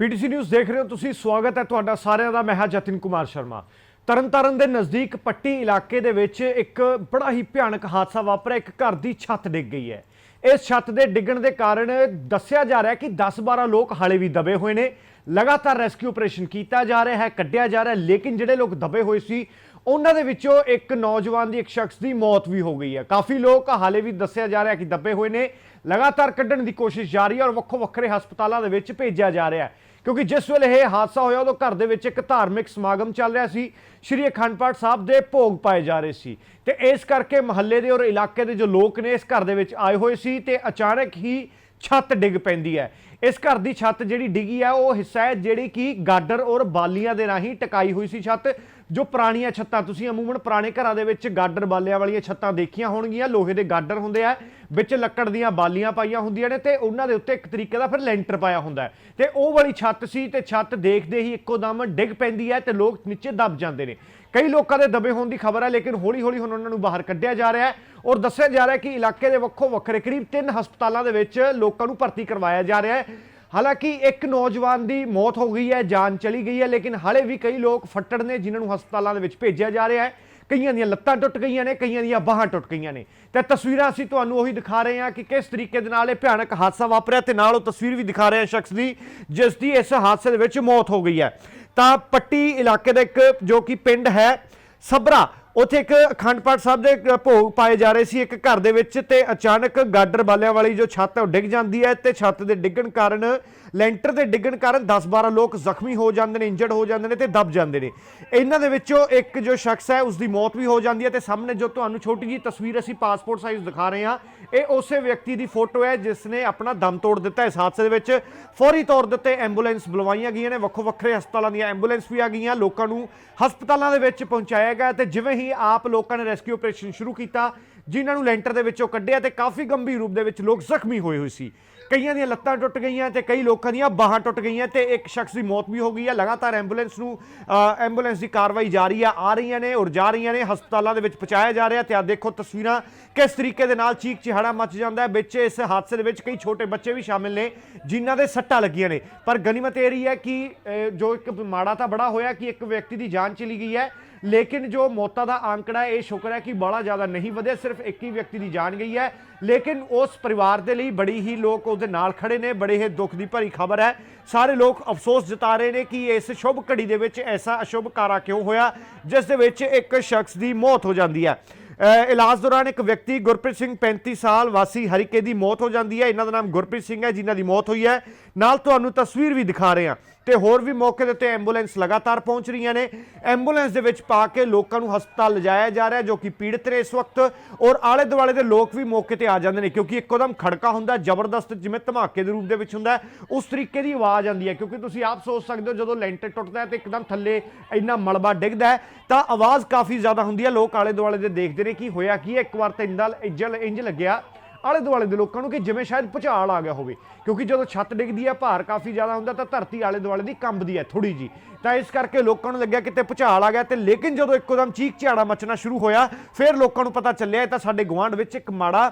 PTC news ਦੇਖ ਰਹੇ ਹੋ ਤੁਸੀਂ। ਸਵਾਗਤ ਹੈ ਤੁਹਾਡਾ ਸਾਰਿਆਂ ਦਾ। ਮੈਂ ਹਾਂ ਜਤਿਨ ਕੁਮਾਰ ਸ਼ਰਮਾ। ਤਰਨਤਾਰਨ ਦੇ ਨਜ਼ਦੀਕ ਪੱਟੀ ਇਲਾਕੇ ਦੇ ਵਿੱਚ ਇੱਕ ਬੜਾ ਹੀ ਭਿਆਨਕ ਹਾਦਸਾ ਵਾਪਰਿਆ। ਇੱਕ ਘਰ ਦੀ ਛੱਤ ਡਿੱਗ ਗਈ ਹੈ। ਇਸ ਛੱਤ ਦੇ ਡਿੱਗਣ ਦੇ ਕਾਰਨ ਦੱਸਿਆ ਜਾ ਰਿਹਾ ਕਿ 10-12 ਲੋਕ ਹਾਲੇ ਵੀ ਦਬੇ ਹੋਏ ਨੇ। ਲਗਾਤਾਰ ਰੈਸਕਿਊ ਆਪਰੇਸ਼ਨ ਕੀਤਾ ਜਾ ਰਿਹਾ ਹੈ, ਕੱਢਿਆ ਜਾ ਰਿਹਾ ਲੇਕਿਨ ਜਿਹੜੇ ਲੋਕ ਦਬੇ ਹੋਏ ਸੀ, ਉਹਨਾਂ ਦੇ ਵਿੱਚੋਂ ਇੱਕ ਨੌਜਵਾਨ ਦੀ, ਇੱਕ ਸ਼ਖਸ ਦੀ ਮੌਤ ਵੀ ਹੋ ਗਈ ਹੈ। ਕਾਫੀ ਲੋਕ ਹਾਲੇ ਵੀ ਦੱਸਿਆ ਜਾ ਰਿਹਾ ਕਿ ਦੱਬੇ ਹੋਏ ਨੇ। ਲਗਾਤਾਰ ਕੱਢਣ ਦੀ ਕੋਸ਼ਿਸ਼ ਜਾਰੀ ਹੈ ਔਰ ਵੱਖੋ ਵੱਖਰੇ ਹਸਪਤਾਲਾਂ ਦੇ ਵਿੱਚ ਭੇਜਿਆ ਜਾ ਰਿਹਾ ਹੈ। ਕਿਉਂਕਿ ਜਿਸ ਵੇਲੇ ਇਹ ਹਾਦਸਾ ਹੋਇਆ, ਉਦੋਂ ਘਰ ਦੇ ਵਿੱਚ ਇੱਕ ਧਾਰਮਿਕ ਸਮਾਗਮ ਚੱਲ ਰਿਹਾ ਸੀ। ਸ਼੍ਰੀ ਅਖੰਡ ਪਾਠ ਸਾਹਿਬ ਦੇ ਭੋਗ ਪਾਏ ਜਾ ਰਹੇ ਸੀ। ਤੇ ਇਸ ਕਰਕੇ ਮਹੱਲੇ ਦੇ ਔਰ ਇਲਾਕੇ ਦੇ ਜੋ ਲੋਕ ਨੇ, ਇਸ ਘਰ ਦੇ ਵਿੱਚ ਆਏ ਹੋਏ ਸੀ ਤੇ ਅਚਾਨਕ ਹੀ ਛੱਤ ਡਿੱਗ ਪੈਂਦੀ ਹੈ। ਇਸ ਘਰ ਦੀ ਛੱਤ ਜਿਹੜੀ ਡਿੱਗੀ ਹੈ, ਉਹ ਹਿੱਸਾ ਹੈ ਜਿਹੜੀ ਕਿ ਗਾਡਰ ਔਰ ਬਾਲੀਆਂ ਦੇ ਰਾਹੀਂ ਟਿਕਾਈ ਹੋਈ ਸੀ ਛੱਤ। ਜੋ ਪੁਰਾਣੀਆਂ ਛੱਤਾਂ, ਤੁਸੀਂ ਅਮੂਮਨ ਪੁਰਾਣੇ ਘਰਾਂ ਦੇ ਵਿੱਚ ਗਾਡਰ ਬਾਲਿਆਂ ਵਾਲੀਆਂ ਛੱਤਾਂ ਦੇਖੀਆਂ ਹੋਣਗੀਆਂ, ਲੋਹੇ ਦੇ ਗਾਡਰ ਹੁੰਦੇ ਆ, ਵਿੱਚ ਲੱਕੜ ਦੀਆਂ ਬਾਲੀਆਂ ਪਾਈਆਂ ਹੁੰਦੀਆਂ ਨੇ ਤੇ ਉਹਨਾਂ ਦੇ ਉੱਤੇ ਇੱਕ ਤਰੀਕੇ ਦਾ ਫਿਰ ਲੈਂਟਰ ਪਾਇਆ ਹੁੰਦਾ ਹੈ। ਤੇ ਉਹ ਵਾਲੀ ਛੱਤ ਸੀ ਤੇ ਛੱਤ ਦੇਖਦੇ ਹੀ ਇੱਕੋ ਦਮ ਡਿੱਗ ਪੈਂਦੀ ਹੈ ਤੇ ਲੋਕ ਨੀਚੇ ਦਬ ਜਾਂਦੇ ਨੇ। ਕਈ ਲੋਕਾਂ ਦੇ ਦਬੇ ਹੋਣ ਦੀ ਖਬਰ ਹੈ, ਲੇਕਿਨ ਹੌਲੀ ਹੌਲੀ ਹੁਣ ਉਹਨਾਂ ਨੂੰ ਬਾਹਰ ਕੱਢਿਆ ਜਾ ਰਿਹਾ ਹੈ ਔਰ ਦੱਸਿਆ ਜਾ ਰਿਹਾ ਹੈ ਕਿ ਇਲਾਕੇ ਦੇ ਵੱਖੋ ਵੱਖਰੇ ਕਰੀਬ ਤਿੰਨ ਹਸਪਤਾਲਾਂ ਦੇ ਵਿੱਚ ਲੋਕਾਂ ਨੂੰ ਭਰਤੀ ਕਰਵਾਇਆ ਜਾ ਰਿਹਾ ਹੈ। ਹਾਲਾਂਕਿ ਇੱਕ ਨੌਜਵਾਨ ਦੀ ਮੌਤ ਹੋ ਗਈ ਹੈ, ਜਾਨ ਚਲੀ ਗਈ ਹੈ, ਲੇਕਿਨ ਹਾਲੇ ਵੀ ਕਈ ਲੋਕ ਫੱਟੜ ਨੇ ਜਿਨ੍ਹਾਂ ਨੂੰ ਹਸਪਤਾਲਾਂ ਦੇ ਵਿੱਚ ਭੇਜਿਆ ਜਾ ਰਿਹਾ ਹੈ। ਕਈਆਂ ਦੀਆਂ ਲੱਤਾਂ ਟੁੱਟ ਗਈਆਂ ਨੇ, ਕਈਆਂ ਦੀਆਂ ਬਾਹਾਂ ਟੁੱਟ ਗਈਆਂ ਨੇ। ਤੇ ਤਸਵੀਰਾਂ ਅਸੀਂ ਤੁਹਾਨੂੰ ਉਹੀ ਦਿਖਾ ਰਹੇ ਹਾਂ ਕਿ ਕਿਸ ਤਰੀਕੇ ਦੇ ਨਾਲ ਇਹ ਭਿਆਨਕ ਹਾਦਸਾ ਵਾਪਰਿਆ ਤੇ ਨਾਲ ਉਹ ਤਸਵੀਰ ਵੀ ਦਿਖਾ ਰਹੇ ਹਾਂ ਸ਼ਖਸ ਦੀ, ਜਿਸ ਦੀ ਇਸ ਹਾਦਸੇ ਦੇ ਵਿੱਚ ਮੌਤ ਹੋ ਗਈ ਹੈ। ਤਾਂ ਪੱਟੀ ਇਲਾਕੇ ਦਾ ਇੱਕ ਜੋ ਕਿ ਪਿੰਡ ਹੈ ਸਬਰਾ ਉੱਥੇ ਇੱਕ ਅਖੰਡ ਪਾਠ ਸਾਹਿਬ ਦੇ ਭੋਗ ਪਾਏ ਜਾ ਰਹੇ ਸੀ ਇੱਕ ਘਰ ਦੇ ਵਿੱਚ ਤੇ ਅਚਾਨਕ ਗਾਡਰ ਬਾਲਿਆਂ ਵਾਲੀ ਜੋ ਛੱਤ ਹੈ ਉਹ ਡਿੱਗ ਜਾਂਦੀ ਹੈ ਤੇ ਛੱਤ ਦੇ ਡਿੱਗਣ ਕਾਰਨ ਲੈਂਟਰ ਦੇ ਡਿੱਗਣ ਕਾਰਨ 10-12 ਲੋਕ ਜ਼ਖਮੀ ਹੋ ਜਾਂਦੇ ਨੇ ਇੰਜਰਡ ਹੋ ਜਾਂਦੇ ਨੇ ਤੇ ਦਬ ਜਾਂਦੇ ਨੇ। ਇਹਨਾਂ ਦੇ ਵਿੱਚੋਂ ਇੱਕ ਜੋ ਸ਼ਖਸ ਹੈ ਉਸ ਦੀ ਮੌਤ ਵੀ ਹੋ ਜਾਂਦੀ ਹੈ ਤੇ ਸਾਹਮਣੇ ਜੋ ਤੁਹਾਨੂੰ ਛੋਟੀ ਜੀ ਤਸਵੀਰ ਅਸੀਂ ਪਾਸਪੋਰਟ ਸਾਈਜ਼ ਦਿਖਾ ਰਹੇ ਹਾਂ, ਇਹ ਉਸੇ ਵਿਅਕਤੀ ਦੀ ਫੋਟੋ ਹੈ ਜਿਸ ਨੇ ਆਪਣਾ ਦਮ ਤੋੜ ਦਿੱਤਾ ਇਸ ਹਾਦਸੇ ਦੇ ਵਿੱਚ ਫੌਰੀ ਤੌਰ ਦੇ ਉੱਤੇ ਐਂਬੂਲੈਂਸ ਬੁਲਵਾਈਆਂ ਗਈਆਂ ਨੇ, ਵੱਖੋ ਵੱਖਰੇ ਹਸਪਤਾਲਾਂ ਦੀਆਂ ਐਂਬੂਲੈਂਸ ਵੀ ਆ ਗਈਆਂ, ਲੋਕਾਂ ਨੂੰ ਹਸਪਤਾਲਾਂ ਦੇ ਵਿੱਚ ਪਹੁੰਚਾਇਆ ਗਿਆ ਤੇ ਜਿਵੇਂ ਹੀ ਆਪ ਲੋਕਾਂ ਨੇ ਰੈਸਕਿਊ ਆਪਰੇਸ਼ਨ ਸ਼ੁਰੂ ਕੀਤਾ, ਜਿਨ੍ਹਾਂ ਨੂੰ ਲੈਂਟਰ ਦੇ ਵਿੱਚੋਂ ਕੱਢਿਆ ਤੇ ਕਾਫੀ ਗੰਭੀਰ ਰੂਪ ਦੇ ਵਿੱਚ ਲੋਕ ਜ਼ਖਮੀ ਹੋਏ ਹੋਏ ਸੀ। ਕਈਆਂ ਦੀਆਂ ਲੱਤਾਂ ਟੁੱਟ ਗਈਆਂ ਤੇ ਕਈ ਲੋਕਾਂ ਦੀਆਂ ਬਾਹਾਂ ਟੁੱਟ ਗਈਆਂ ਤੇ ਇੱਕ ਸ਼ਖਸ ਦੀ ਮੌਤ ਵੀ ਹੋ ਗਈ ਹੈ। ਲਗਾਤਾਰ ਐਂਬੂਲੈਂਸ ਨੂੰ ਐਂਬੂਲੈਂਸ ਦੀ ਕਾਰਵਾਈ ਜਾਰੀ ਆ ਆ ਰਹੀਆਂ ਨੇ ਔਰ ਜਾ ਰਹੀਆਂ ਨੇ, ਹਸਪਤਾਲਾਂ ਦੇ ਵਿੱਚ ਪਹੁੰਚਾਇਆ ਜਾ ਰਿਹਾ ਤੇ ਆ ਦੇਖੋ ਤਸਵੀਰਾਂ ਕਿਸ ਤਰੀਕੇ ਦੇ ਨਾਲ ਚੀਕ ਚਿਹਾੜਾ ਮਚ ਜਾਂਦਾ ਹੈ। ਵਿੱਚ ਇਸ ਹਾਦਸੇ ਦੇ ਵਿੱਚ ਕਈ ਛੋਟੇ ਬੱਚੇ ਵੀ ਸ਼ਾਮਿਲ ਨੇ ਜਿਨ੍ਹਾਂ ਦੇ ਸੱਟਾਂ ਲੱਗੀਆਂ ਨੇ। ਪਰ ਗਨੀਮਤ ਇਹ ਰਹੀ ਹੈ ਕਿ ਜੋ ਇੱਕ ਮਾੜਾ ਤਾਂ ਬੜਾ ਹੋਇਆ ਕਿ ਇੱਕ ਵਿਅਕਤੀ ਦੀ ਜਾਨ ਚਲੀ ਗਈ ਹੈ। ਲੇਕਿਨ ਜੋ ਮੌਤਾਂ ਦਾ ਆંકੜਾ ਇਹ ਸ਼ੁਕਰ ਹੈ ਕਿ ਬੜਾ ਜ਼ਿਆਦਾ ਨਹੀਂ ਵਧਿਆ, ਸਿਰਫ ਇੱਕ ਹੀ ਵਿਅਕਤੀ ਦੀ ਜਾਨ ਗਈ ਹੈ। ਲੇਕਿਨ ਉਸ ਪਰਿਵਾਰ ਦੇ ਲਈ ਬੜੀ ਹੀ ਲੋਕ ਉਹਦੇ ਨਾਲ ਖੜੇ ਨੇ, ਬੜੇ ਹੀ ਦੁੱਖ ਦੀ ਭਰੀ ਖਬਰ ਹੈ। ਸਾਰੇ ਲੋਕ ਅਫਸੋਸ ਜਤਾ ਰਹੇ ਨੇ ਕਿ ਇਸ ਸ਼ੁਭ ਘੜੀ ਦੇ ਵਿੱਚ ਐਸਾ ਅਸ਼ੁਭ ਕਾਰਾ ਕਿਉਂ ਹੋਇਆ, ਜਿਸ ਦੇ ਵਿੱਚ ਇੱਕ ਸ਼ਖਸ ਦੀ ਮੌਤ ਹੋ ਜਾਂਦੀ ਹੈ। ਇਲਾਜ ਦੌਰਾਨ ਇੱਕ ਵਿਅਕਤੀ ਗੁਰਪ੍ਰੀਤ ਸਿੰਘ 35 ਸਾਲ ਵਾਸੀ ਹਰੀਕੇ ਦੀ ਮੌਤ ਹੋ ਜਾਂਦੀ ਹੈ। ਇਹਨਾਂ ਦਾ ਨਾਮ ਗੁਰਪ੍ਰੀਤ ਸਿੰਘ ਹੈ, ਜਿਨ੍ਹਾਂ ਦੀ ਮੌਤ ਹੋਈ ਹੈ। ਨਾਲ ਤੁਹਾਨੂੰ ਤਸਵੀਰ ਵੀ ਦਿਖਾ ਰਹੇ ਹਾਂ ਤੇ ਹੋਰ ਵੀ ਮੌਕੇ ਦੇ ਉੱਤੇ ਐਂਬੂਲੈਂਸ ਲਗਾਤਾਰ ਪਹੁੰਚ ਰਹੀਆਂ ਨੇ। ਐਂਬੂਲੈਂਸ ਦੇ ਵਿੱਚ ਪਾ ਕੇ ਲੋਕਾਂ ਨੂੰ ਹਸਪਤਾਲ ਲਿਜਾਇਆ ਜਾ ਰਿਹਾ ਜੋ ਕਿ ਪੀੜਤ ਨੇ ਇਸ ਵਕਤ। ਔਰ ਆਲੇ ਦੁਆਲੇ ਦੇ ਲੋਕ ਵੀ ਮੌਕੇ ਤੇ ਆ ਜਾਂਦੇ ਨੇ, ਕਿਉਂਕਿ ਇੱਕੋਦਮ ਖੜਕਾ ਹੁੰਦਾ, ਜ਼ਬਰਦਸਤ ਜਿਵੇਂ ਧਮਾਕੇ ਦੇ ਰੂਪ ਦੇ ਵਿੱਚ ਹੁੰਦਾ ਉਸ ਤਰੀਕੇ ਦੀ ਆਵਾਜ਼ ਆਉਂਦੀ ਹੈ। ਕਿਉਂਕਿ ਤੁਸੀਂ ਆਪ ਸੋਚ ਸਕਦੇ ਹੋ, ਜਦੋਂ ਲੈਂਟਰ ਟੁੱਟਦਾ ਹੈ ਤੇ ਇੱਕਦਮ ਥੱਲੇ ਇੰਨਾ ਮਲਬਾ ਡਿੱਗਦਾ ਹੈ, ਤਾਂ ਆਵਾਜ਼ ਕਾਫੀ ਜ਼ਿਆਦਾ ਹੁੰਦੀ ਹੈ। ਲੋਕ ਆਲੇ ਦੁਆਲੇ ਦੇ ਦੇਖਦੇ ਨੇ ਕਿ ਹੋਇਆ ਕੀ ਹੈ? ਇੱਕ ਵਾਰ ਤਾਂ ਇੰਦਾ ਇੰਜਲ ਇੰਜ ਲੱਗਿਆ ਆਲੇ ਦੁਆਲੇ ਦੇ ਲੋਕਾਂ ਨੂੰ ਕਿ ਜਿਵੇਂ ਸ਼ਾਇਦ ਭੁਚਾਲ ਆ ਗਿਆ ਹੋਵੇ। ਕਿਉਂਕਿ ਜਦੋਂ ਛੱਤ ਡਿੱਗਦੀ ਹੈ, ਭਾਰ ਕਾਫੀ ਜ਼ਿਆਦਾ ਹੁੰਦਾ ਤਾਂ ਧਰਤੀ ਆਲੇ ਦੁਆਲੇ ਦੀ ਕੰਬਦੀ ਹੈ ਥੋੜੀ ਜੀ ਤਾਂ ਇਸ ਕਰਕੇ ਲੋਕਾਂ ਨੂੰ ਲੱਗਿਆ ਕਿਤੇ ਭੁਚਾਲ ਆ ਗਿਆ ਤੇ ਲੇਕਿਨ ਜਦੋਂ ਇੱਕੋਦਮ ਚੀਕ ਝਾੜਾ ਮਚਣਾ ਸ਼ੁਰੂ ਹੋਇਆ, ਫਿਰ ਲੋਕਾਂ ਨੂੰ ਪਤਾ ਚੱਲਿਆ ਤਾਂ ਸਾਡੇ ਗੁਆਂਢ ਵਿੱਚ ਇੱਕ ਮਾੜਾ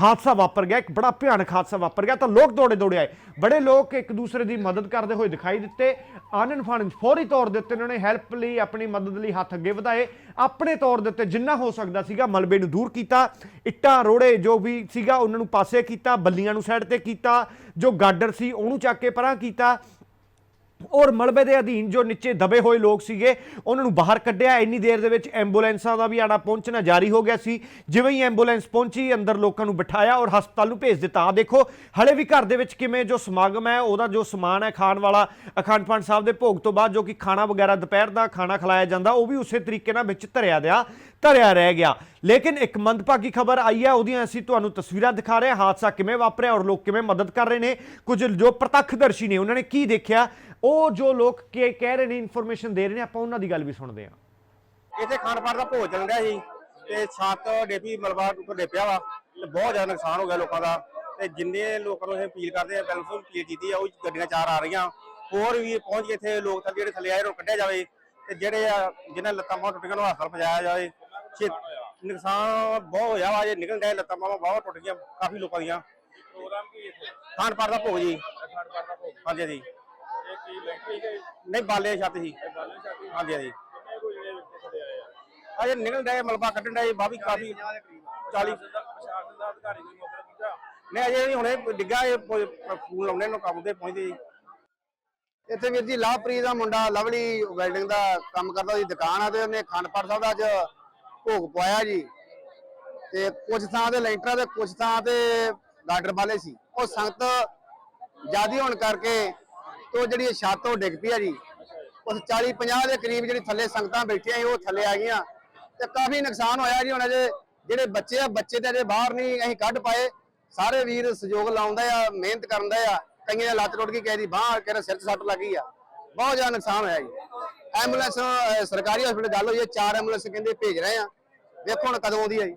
ਹਾਦਸਾ ਵਾਪਰ ਗਿਆ, ਇੱਕ ਬੜਾ ਭਿਆਨਕ ਹਾਦਸਾ ਵਾਪਰ ਗਿਆ। ਤਾਂ ਲੋਕ ਦੌੜੇ ਦੌੜੇ ਆਏ। ਬੜੇ ਲੋਕ ਇੱਕ ਦੂਸਰੇ ਦੀ ਮਦਦ ਕਰਦੇ ਹੋਏ ਦਿਖਾਈ ਦਿੱਤੇ। ਆਨਨ ਫਾਨਨ ਫੌਰੀ ਤੌਰ ਦੇ ਉੱਤੇ ਉਹਨਾਂ ਨੇ ਹੈਲਪ ਲਈ, ਆਪਣੀ ਮਦਦ ਲਈ ਹੱਥ ਅੱਗੇ ਵਧਾਏ। ਆਪਣੇ ਤੌਰ ਦੇ ਉੱਤੇ ਜਿੰਨਾ ਹੋ ਸਕਦਾ ਸੀਗਾ ਮਲਬੇ ਨੂੰ ਦੂਰ ਕੀਤਾ, ਇੱਟਾਂ, ਰੋੜੇ ਜੋ ਵੀ ਸੀਗਾ ਉਹਨਾਂ ਨੂੰ ਪਾਸੇ ਕੀਤਾ, ਬੱਲੀਆਂ ਨੂੰ ਸਾਈਡ ਤੇ ਕੀਤਾ, ਜੋ ਗਾਡਰ ਸੀ ਉਹਨੂੰ ਚੱਕ ਕੇ ਪਰਾਂ ਕੀਤਾ ਔਰ ਮਲਬੇ ਦੇ ਅਧੀਨ ਜੋ ਨੀਚੇ ਦਬੇ ਹੋਏ ਲੋਕ ਸੀਗੇ, ਉਹਨਾਂ ਨੂੰ ਬਾਹਰ ਕੱਢਿਆ। ਇੰਨੀ ਦੇਰ ਦੇ ਵਿੱਚ ਐਂਬੂਲੈਂਸਾਂ ਦਾ ਵੀ ਆਣਾ ਪਹੁੰਚਣਾ ਜਾਰੀ ਹੋ ਗਿਆ ਸੀ। ਜਿਵੇਂ ਹੀ ਐਂਬੂਲੈਂਸ ਪਹੁੰਚੀ, ਅੰਦਰ ਲੋਕਾਂ ਨੂੰ ਬਿਠਾਇਆ ਔਰ ਹਸਪਤਾਲ ਨੂੰ ਭੇਜ ਦਿੱਤਾ। ਆ ਦੇਖੋ, ਹਲੇ ਵੀ ਘਰ ਦੇ ਵਿੱਚ ਕਿਵੇਂ ਜੋ ਸਮਾਗਮ ਹੈ, ਉਹਦਾ ਜੋ ਸਮਾਨ ਹੈ ਖਾਣ ਵਾਲਾ, ਅਖੰਡ ਪਾਠ ਸਾਹਿਬ ਦੇ ਭੋਗ ਤੋਂ ਬਾਅਦ ਜੋ ਕਿ ਖਾਣਾ ਵਗੈਰਾ ਦੁਪਹਿਰ ਦਾ ਖਾਣਾ ਖਿਲਾਇਆ ਜਾਂਦਾ, ਉਹ ਵੀ ਉਸੇ ਤਰੀਕੇ ਨਾਲ ਵਿੱਚ ਧਰਿਆ ਦਿਆ, ਧਰਿਆ ਰਹਿ ਗਿਆ। ਲੇਕਿਨ ਇੱਕ ਮੰਦਭਾਗੀ ਖਬਰ ਆਈ ਹੈ, ਉਹਦੀਆਂ ਅਸੀਂ ਤੁਹਾਨੂੰ ਤਸਵੀਰਾਂ ਦਿਖਾ ਰਹੇ ਹਾਂ, ਹਾਦਸਾ ਕਿਵੇਂ ਵਾਪਰਿਆ ਔਰ ਲੋਕ ਕਿਵੇਂ ਮਦਦ ਕਰ ਰਹੇ ਨੇ। ਕੁਝ ਜੋ ਪ੍ਰਤੱਖਦਰਸ਼ੀ ਨੇ, ਉਹਨਾਂ ਨੇ ਕੀ ਦੇਖਿਆ? ਉਹ ਜੋ ਲੋਕ ਕੀ ਕਹਿ ਰਹੇ ਨੇ ਇਨਫੋਰਮੇਸ਼ਨ ਦੇ ਰਹੇ ਨੇ, ਆਪਾਂ ਉਹਨਾਂ ਦੀ ਗੱਲ ਵੀ ਸੁਣਦੇ ਹਾਂ। ਇੱਥੇ ਖਾਣ ਦਾ ਭੋਜ ਚੱਲ ਸੀ ਤੇ ਛੱਤ ਡੇਪੀ ਮਲਬਾ ਉੱਪਰ ਡੇਪਿਆ ਵਾ ਤੇ ਬਹੁਤ ਜ਼ਿਆਦਾ ਨੁਕਸਾਨ ਹੋ ਗਿਆ ਲੋਕਾਂ ਦਾ ਤੇ ਜਿੰਨੇ ਲੋਕਾਂ ਨੂੰ ਇਹ ਅਪੀਲ ਕਰਦੇ ਆ ਵੈਲਫੇਅਰ ਅਪੀਲ ਕੀਤੀ ਆ, ਉਹ ਗੱਡੀਆਂ ਚਾਰ ਆ ਰਹੀਆਂ। ਹੋਰ ਵੀ ਪਹੁੰਚ ਕੇ ਇੱਥੇ ਲੋਕ ਥੱਲੇ ਜਿਹੜੇ ਥੱਲੇ ਆਏ ਨੂੰ ਕੱਢਿਆ ਜਾਵੇ ਤੇ ਜਿਹੜੇ ਆ ਜਿਨ੍ਹਾਂ ਲੱਤਾਂ ਬਾਹਾਂ ਟੁੱਟੀਆਂ ਨੂੰ ਹਸਪਤਾਲ ਪਹੁੰਚਾਇਆ ਜਾਵੇ। ਨੁਕਸਾਨ ਬਹੁਤ ਹੋਇਆ ਵਾ, ਜੇ ਨਿਕਲ ਗਏ ਲੱਤਾਂ ਬਾਹਾਂ ਬਹੁਤ ਟੁੱਟ ਗਈਆਂ, ਕਾਫੀ ਲੋਕਾਂ ਦੀਆਂ। ਪ੍ਰੋਗਰਾਮ ਕੀ ਇੱਥੇ ਖਾਣ ਦਾ ਭੋਗ ਜੀ। ਅਖੰਡ ਦਾ ਭੋਗ ਹਾਂਜੀ। ਜੀ ਨਹੀਂ ਬਾਲੇ ਛੱਤ ਸੀ। ਹਾਂਜੀ ਹਾਂਜੀ। ਅਜੇ ਨਿਕਲ ਡਏ ਮਲਬਾ ਕੱਢਣ ਡਏ ਬਾਬੀ ਕਾਫੀ 40 ਨਹੀਂ ਅਜੇ ਨਹੀਂ ਹੁਣੇ ਡਿੱਗਾ ਇਹ ਫੂਲ ਲਾਉਣੇ ਨੂੰ ਕੰਮ ਤੇ ਪਹੁੰਚਦੇ ਜੀ। ਇੱਥੇ ਵੀਰ ਜੀ ਲਵਪ੍ਰੀਤ ਦਾ ਮੁੰਡਾ ਲਵਲੀ ਵੈਲਡਿੰਗ ਦਾ ਕੰਮ ਕਰਦਾ ਉਹਦੀ ਦੁਕਾਨ ਆ ਤੇ ਉਹਨੇ ਖੰਡਪੜ ਸਾਹਿਬ ਦਾ ਅੱਜ ਭੋਗ ਪਵਾਇਆ ਜੀ। ਤੇ ਕੁਝ ਥਾਂ ਤੇ ਲੈਂਟਰਾਂ ਤੇ ਕੁਝ ਥਾਂ ਤੇ ਗਾਡਰ ਵਾਲੇ ਸੀ। ਉਹ ਸੰਗਤ ਜਿਆਦੀ ਹੋਣ ਕਰਕੇ ਤੇ ਉਹ ਜਿਹੜੀ ਇਹ ਛੱਤ ਉਹ ਡਿੱਗ ਪਈ ਆ ਜੀ, ਉਸ 40 50 ਦੇ ਕਰੀਬ ਜਿਹੜੀ ਥੱਲੇ ਸੰਗਤਾਂ ਬੈਠੀਆਂ ਸੀ, ਉਹ ਥੱਲੇ ਆ ਗਈਆਂ। ਤੇ ਕਾਫੀ ਨੁਕਸਾਨ ਹੋਇਆ ਜੀ ਹੁਣ ਅਜੇ, ਜਿਹੜੇ ਬੱਚੇ ਆ, ਬੱਚੇ ਤੇ ਅਜੇ ਬਾਹਰ ਨਹੀਂ, ਅਸੀਂ ਕੱਢ ਪਾਏ। ਸਾਰੇ ਵੀਰ ਸਹਿਯੋਗ ਲਾਉਂਦਾ ਆ, ਮਿਹਨਤ ਕਰਦਾ ਆ, ਕਈਆਂ ਦੀ ਲੱਤ ਟੁੱਟ ਗਈ, ਕਿਸੇ ਦੀ ਬਾਹ ਸਿਰ 'ਚ ਸੱਟ ਲੱਗੀ ਆ। ਬਹੁਤ ਜ਼ਿਆਦਾ ਨੁਕਸਾਨ ਹੋਇਆ ਜੀ। ਐਂਬੂਲੈਂਸ ਸਰਕਾਰੀ ਹਸਪੀਟਲ ਗੱਲ ਹੋਈ ਹੈ, ਚਾਰ ਐਂਬੂਲੈਂਸ ਕਹਿੰਦੇ ਭੇਜ ਰਹੇ ਆ। ਵੇਖੋ ਹੁਣ ਕਦੋਂ ਆਉਂਦੀ ਆ ਜੀ।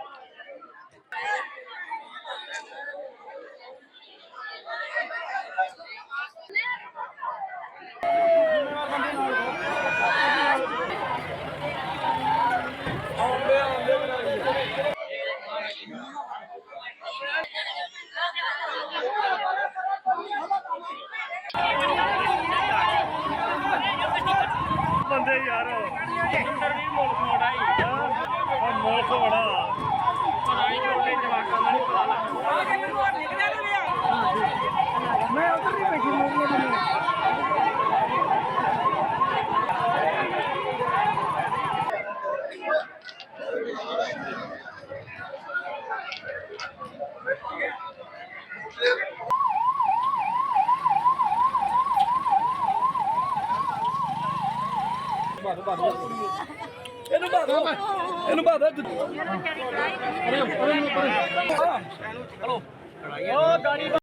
ਆ ਮੁਲਕ ਬੜਾ ਪਤਾ ਨਹੀਂ ਛੋਟੇ ਜਵਾਕਾਂ ਦਾ ਨਹੀਂ ਪਤਾ ਇਹਨੂੰ ਬਾਦਾ Hãy subscribe cho Ele não mandou. Ele não mandou. Eu não quero entrar. Alô? Alô? Ô, Dorival.